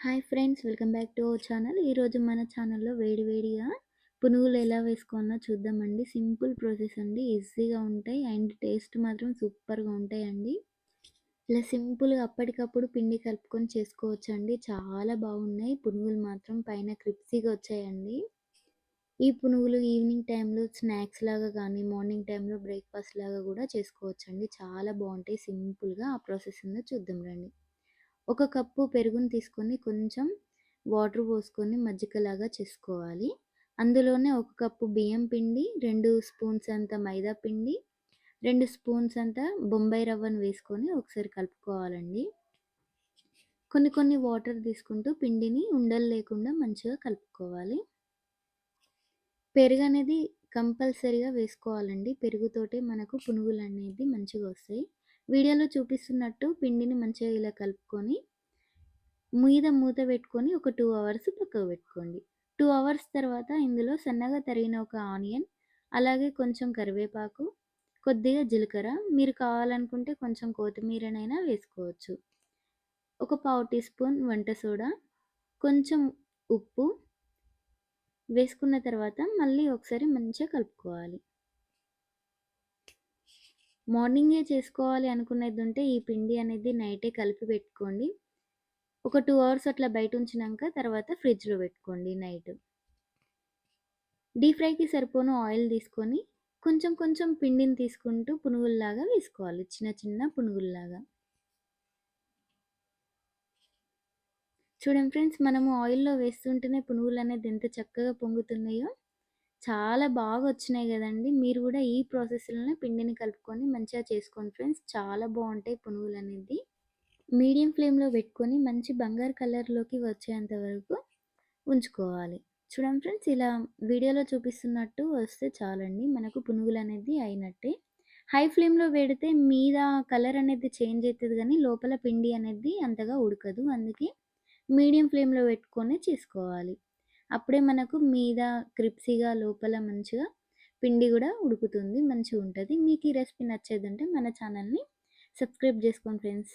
Hi friends welcome back to our channel ఈరోజు మన ఛానల్లో వేడి వేడిగా పునుగులు ఎలా వేసుకోవాలో చూద్దామండి. సింపుల్ ప్రాసెస్ అండి. ఈజీగా ఉంటాయి అండ్ టేస్ట్ మాత్రం సూపర్గా ఉంటాయండి. ఇలా సింపుల్గా అప్పటికప్పుడు పిండి కలుపుకొని చేసుకోవచ్చు అండి చాలా బాగున్నాయి. పునుగులు మాత్రం పైన క్రిప్సీగా వచ్చాయండి. ఈ పునుగులు ఈవినింగ్ టైంలో స్నాక్స్ లాగా కానీ మార్నింగ్ టైంలో బ్రేక్ఫాస్ట్ లాగా కూడా చేసుకోవచ్చండి. చాలా బాగుంటాయి. సింపుల్గా ఆ ప్రాసెస్ ఉందో చూద్దాం రండి. ఒక కప్పు పెరుగుని తీసుకొని కొంచెం వాటర్ పోసుకొని మజ్జిగలాగా చేసుకోవాలి. అందులోనే ఒక కప్పు బియ్యం పిండి రెండు స్పూన్స్ అంత మైదా పిండి రెండు స్పూన్స్ అంత బొంబాయి రవ్వను వేసుకొని ఒకసారి కలుపుకోవాలండి. కొన్ని కొన్ని వాటర్ తీసుకుంటూ పిండిని ఉండలు లేకుండా మంచిగా కలుపుకోవాలి. పెరుగు అనేది కంపల్సరీగా వేసుకోవాలండి. పెరుగుతోటే మనకు పునుగులు అనేది మంచిగా వస్తాయి. వీడియోలో చూపిస్తున్నట్టు పిండిని మంచిగా ఇలా కలుపుకొని మీద మూత పెట్టుకొని ఒక టూ అవర్స్ పక్కకు పెట్టుకోండి. టూ అవర్స్ తర్వాత ఇందులో సన్నగా తరిగిన ఒక ఆనియన్ అలాగే కొంచెం కరివేపాకు కొద్దిగా జీలకర్ర మీరు కావాలనుకుంటే కొంచెం కొత్తిమీరనైనా వేసుకోవచ్చు. ఒక పావు టీ స్పూన్ వంట సోడా కొంచెం ఉప్పు వేసుకున్న తర్వాత మళ్ళీ ఒకసారి మంచిగా కలుపుకోవాలి. మార్నింగే చేసుకోవాలి అనుకునేది ఉంటే ఈ పిండి అనేది నైటే కలిపి పెట్టుకోండి. ఒక టూ అవర్స్ అట్లా బయట ఉంచినాక తర్వాత ఫ్రిడ్జ్లో పెట్టుకోండి నైట్. డీప్ ఫ్రైకి సరిపోను ఆయిల్ తీసుకొని కొంచెం కొంచెం పిండిని తీసుకుంటూ పునుగుల్లాగా వేసుకోవాలి. చిన్న చిన్న పునుగుల్లాగా. చూడండి ఫ్రెండ్స్ మనము ఆయిల్లో వేస్తుంటేనే పునుగులు అనేది ఎంత చక్కగా పొంగుతున్నాయో చాలా బాగా వచ్చినాయి కదండి. మీరు కూడా ఈ ప్రాసెస్లోనే పిండిని కలుపుకొని మంచిగా చేసుకోండి ఫ్రెండ్స్. చాలా బాగుంటాయి పునుగులు అనేది మీడియం ఫ్లేమ్లో పెట్టుకొని మంచి బంగారు కలర్లోకి వచ్చేంత వరకు ఉంచుకోవాలి. చూడండి ఫ్రెండ్స్ ఇలా వీడియోలో చూపిస్తున్నట్టు వస్తే చాలండి. మనకు పునుగులు అనేది అయినట్టే. హై ఫ్లేమ్లో పెడితే మీద కలర్ అనేది చేంజ్ అవుతుంది కానీ లోపల పిండి అనేది అంతగా ఉడకదు. అందుకే మీడియం ఫ్లేమ్లో పెట్టుకొని చేసుకోవాలి. అప్పుడే మనకు మీద క్రిప్సీగా లోపల మంచిగా పిండి కూడా ఉడుకుతుంది మంచిగా ఉంటుంది మీకు ఈ రెసిపీ నచ్చేదంటే మన ఛానల్ని సబ్స్క్రైబ్ చేసుకోండి ఫ్రెండ్స్.